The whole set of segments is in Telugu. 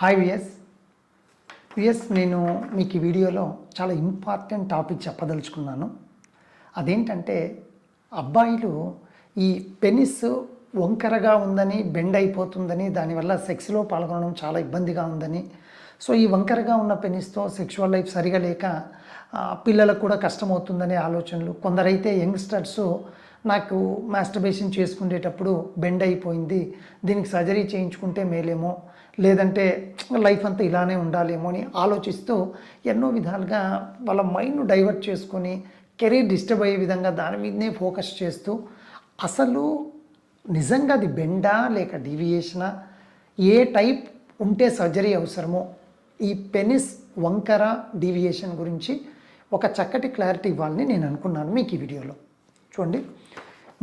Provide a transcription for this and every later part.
హాయ్ విఎస్ విఎస్ నేను మీకు ఈ వీడియోలో చాలా ఇంపార్టెంట్ టాపిక్ చెప్పదలుచుకున్నాను. అదేంటంటే అబ్బాయిలు ఈ పెనిస్ వంకరగా ఉందని బెండ్ అయిపోతుందని దానివల్ల సెక్స్లో పాల్గొనడం చాలా ఇబ్బందిగా ఉందని. సో ఈ వంకరగా ఉన్న పెనిస్తో సెక్షువల్ లైఫ్ సరిగా లేక పిల్లలకు కూడా కష్టమవుతుందనే ఆలోచనలు. కొందరైతే యంగ్స్టర్స్ నాకు మాస్టర్బేషన్ చేసుకునేటప్పుడు బెండ్ అయిపోయింది. దీనికి సర్జరీ చేయించుకుంటే మేలేమో లేదంటే లైఫ్ అంతా ఇలానే ఉండాలేమో అని ఆలోచిస్తూ ఎన్నో విధాలుగా వాళ్ళ మైండ్ డైవర్ట్ చేసుకొని కెరీర్ డిస్టర్బ్ అయ్యే విధంగా దాని మీదనే ఫోకస్ చేస్తూ అసలు నిజంగా అది బెండా లేక డివియేషనా ఏ టైప్ ఉంటే సర్జరీ అవసరమో ఈ పెనిస్ వంకర డీవియేషన్ గురించి ఒక చక్కటి క్లారిటీ ఇవ్వాలని నేను అనుకున్నాను మీకు ఈ వీడియోలో. చూడండి.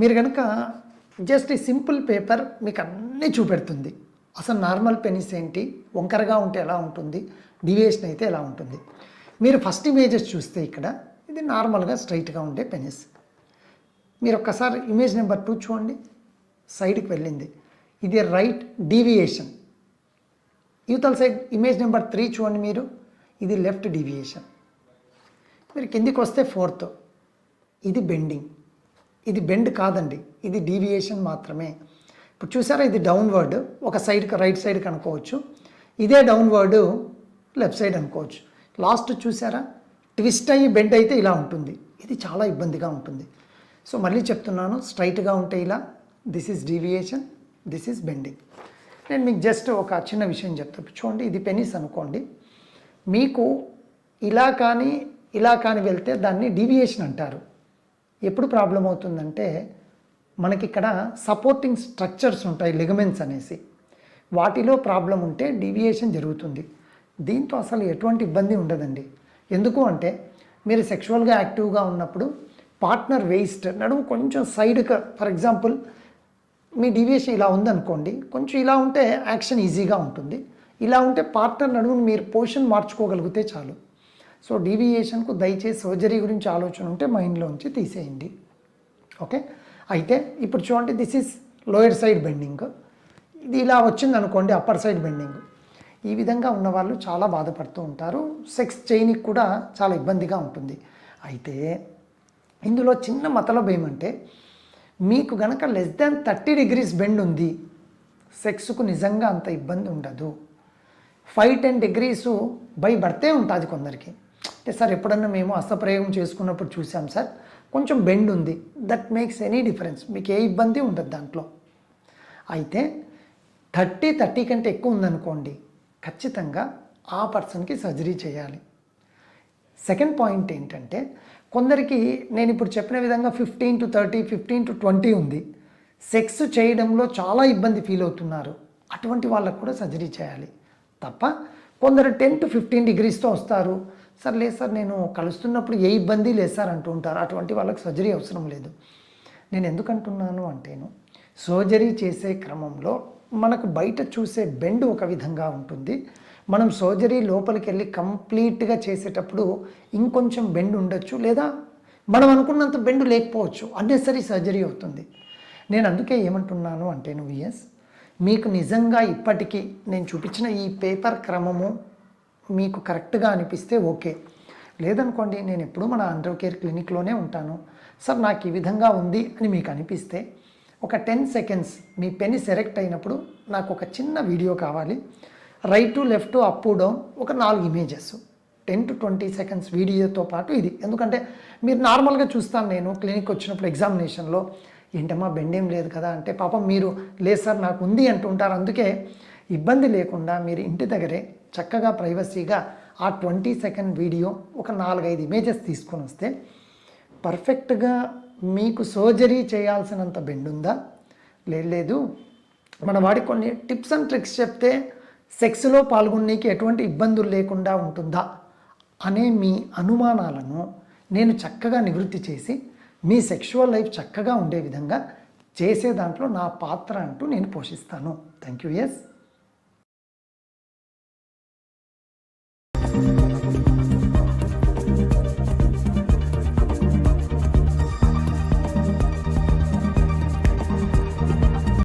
మీరు కనుక జస్ట్ ఈ సింపుల్ పేపర్ మీకు అన్నీ చూపెడుతుంది. అసలు నార్మల్ పెనిస్ ఏంటి? వంకరగా ఉంటే ఎలా ఉంటుంది? డివియేషన్ అయితే ఎలా ఉంటుంది? మీరు ఫస్ట్ ఇమేజెస్ చూస్తే ఇక్కడ ఇది నార్మల్గా స్ట్రైట్గా ఉండే పెనిస్ మీరు ఒక్కసారి ఇమేజ్ నెంబర్ టూ చూడండి. సైడ్కి వెళ్ళింది. ఇది రైట్ డీవియేషన్. యూతల సైడ్ ఇమేజ్ నెంబర్ త్రీ చూడండి మీరు. ఇది లెఫ్ట్ డీవియేషన్. మీరు కిందికి వస్తే ఫోర్త్. ఇది బెండింగ్. ఇది బెండ్ కాదండి. ఇది డీవియేషన్ మాత్రమే. ఇప్పుడు చూసారా ఇది డౌన్వర్డ్ ఒక సైడ్కి రైట్ సైడ్కి అనుకోవచ్చు. ఇదే డౌన్వర్డ్ లెఫ్ట్ సైడ్ అనుకోవచ్చు. లాస్ట్ చూసారా? ట్విస్ట్ అయ్యి బెండ్ అయితే ఇలా ఉంటుంది. ఇది చాలా ఇబ్బందిగా ఉంటుంది. సో మళ్ళీ చెప్తున్నాను స్ట్రైట్గా ఉంటే ఇలా this is deviation this is bending. నేను మీకు జస్ట్ ఒక చిన్న విషయం చెప్తాను చూడండి ఇది పెనిస్ అనుకోండి. మీకు ఇలా కానీ ఇలా కానీ వెళ్తే దాన్ని డీవియేషన్ అంటారు. ఎప్పుడు ప్రాబ్లం అవుతుందంటే మనకి ఇక్కడ సపోర్టింగ్ స్ట్రక్చర్స్ ఉంటాయి లిగమెంట్స్ అనేసి. వాటిలో ప్రాబ్లం ఉంటే డీవియేషన్ జరుగుతుంది. దీంతో అసలు ఎటువంటి ఇబ్బంది ఉండదండి. ఎందుకు అంటే మీరు సెక్షువల్గా యాక్టివ్గా ఉన్నప్పుడు పార్ట్నర్ వేస్ట్ నడుము కొంచెం సైడ్గా ఫర్ ఎగ్జాంపుల్ మీ డీవియేషన్ ఇలా ఉందనుకోండి కొంచెం ఇలా ఉంటే యాక్షన్ ఈజీగా ఉంటుంది. ఇలా ఉంటే పార్ట్నర్ నడుమును మీరు పొజిషన్ మార్చుకోగలిగితే చాలు. సో డీవియేషన్కు దయచేసి సర్జరీ గురించి ఆలోచన ఉంటే మైండ్లోంచి తీసేయండి. ఓకే? అయితే ఇప్పుడు చూడండి this is lower side bending ఇది ఇలా వచ్చింది అనుకోండి అప్పర్ సైడ్ బెండింగ్ ఈ విధంగా ఉన్న వాళ్ళు చాలా బాధపడుతూ ఉంటారు. సెక్స్ చైన్కి కూడా చాలా ఇబ్బందిగా ఉంటుంది. అయితే ఇందులో చిన్న మతలబ్ ఏమంటే మీకు గనక less than thirty degrees bend ఉంది సెక్స్కు నిజంగా అంత ఇబ్బంది ఉండదు. ఫైవ్ టెన్ డిగ్రీస్ బై బర్తే ఉంటుంది కొందరికి. అంటే సార్ ఎప్పుడన్నా మేము హస్తప్రయోగం చేసుకున్నప్పుడు చూసాం సార్ కొంచెం బెండ్ ఉంది. దట్ మేక్స్ ఎనీ డిఫరెన్స్ మీకు ఏ ఇబ్బంది ఉండదు దాంట్లో. అయితే థర్టీ థర్టీ కంటే ఎక్కువ ఉందనుకోండి ఖచ్చితంగా ఆ పర్సన్కి సర్జరీ చేయాలి. సెకండ్ పాయింట్ ఏంటంటే కొందరికి నేను ఇప్పుడు చెప్పిన విధంగా fifteen to thirty fifteen to twenty ఉంది. సెక్స్ చేయడంలో చాలా ఇబ్బంది ఫీల్ అవుతున్నారు. అటువంటి వాళ్ళకు కూడా సర్జరీ చేయాలి. తప్ప కొందరు టెన్ టు ఫిఫ్టీన్ డిగ్రీస్తో వస్తారు. సార్ లేదు సార్ నేను కలుస్తున్నప్పుడు ఏ ఇబ్బంది లేదు సార్ అంటూ ఉంటారు. అటువంటి వాళ్ళకి సర్జరీ అవసరం లేదు. నేను ఎందుకంటున్నాను అంటేను సర్జరీ చేసే క్రమంలో మనకు బయట చూసే బెండ్ ఒక విధంగా ఉంటుంది. మనం సర్జరీ లోపలికి వెళ్ళి కంప్లీట్గా చేసేటప్పుడు ఇంకొంచెం బెండ్ ఉండొచ్చు లేదా మనం అనుకున్నంత బెండ్ లేకపోవచ్చు అన్నెసరీ సర్జరీ అవుతుంది. నేను అందుకే ఏమంటున్నాను అంటే నువ్వు ఎస్ మీకు నిజంగా ఇప్పటికీ నేను చూపించిన ఈ పేపర్ క్రమము మీకు కరెక్ట్గా అనిపిస్తే ఓకే. లేదనుకోండి నేను ఎప్పుడూ మన అండర్ కేర్ క్లినిక్లోనే ఉంటాను. సార్ నాకు ఈ విధంగా ఉంది అని మీకు అనిపిస్తే ఒక టెన్ సెకండ్స్ మీ పెని సెలెక్ట్ అయినప్పుడు నాకు ఒక చిన్న వీడియో కావాలి. రైట్ లెఫ్ట్ అప్ డౌన్ ఒక నాలుగు images. Ten to twenty seconds వీడియోతో పాటు ఇది. ఎందుకంటే మీరు నార్మల్గా చూస్తాను నేను క్లినిక్ వచ్చినప్పుడు ఎగ్జామినేషన్లో ఏంటమ్మా బెండేం లేదు కదా అంటే పాపం మీరు లేదు సార్ నాకు ఉంది అంటుంటారు. అందుకే ఇబ్బంది లేకుండా మీరు ఇంటి దగ్గరే చక్కగా ప్రైవసీగా ఆ ట్వంటీ సెకండ్ వీడియో ఒక నాలుగైదు ఇమేజెస్ తీసుకొని వస్తే పర్ఫెక్ట్గా మీకు సర్జరీ చేయాల్సినంత బెండ్ ఉందా లేదు. మన వాడి కొన్ని టిప్స్ అండ్ ట్రిక్స్ చెప్తే సెక్స్లో పాల్గొనేకి ఎటువంటి ఇబ్బందులు లేకుండా ఉంటుందా అనే మీ అనుమానాలను నేను చక్కగా నివృత్తి చేసి మీ సెక్షువల్ లైఫ్ చక్కగా ఉండే విధంగా చేసే దాంట్లో నా పాత్ర అంటూ నేను పోషిస్తాను. Thank you yes.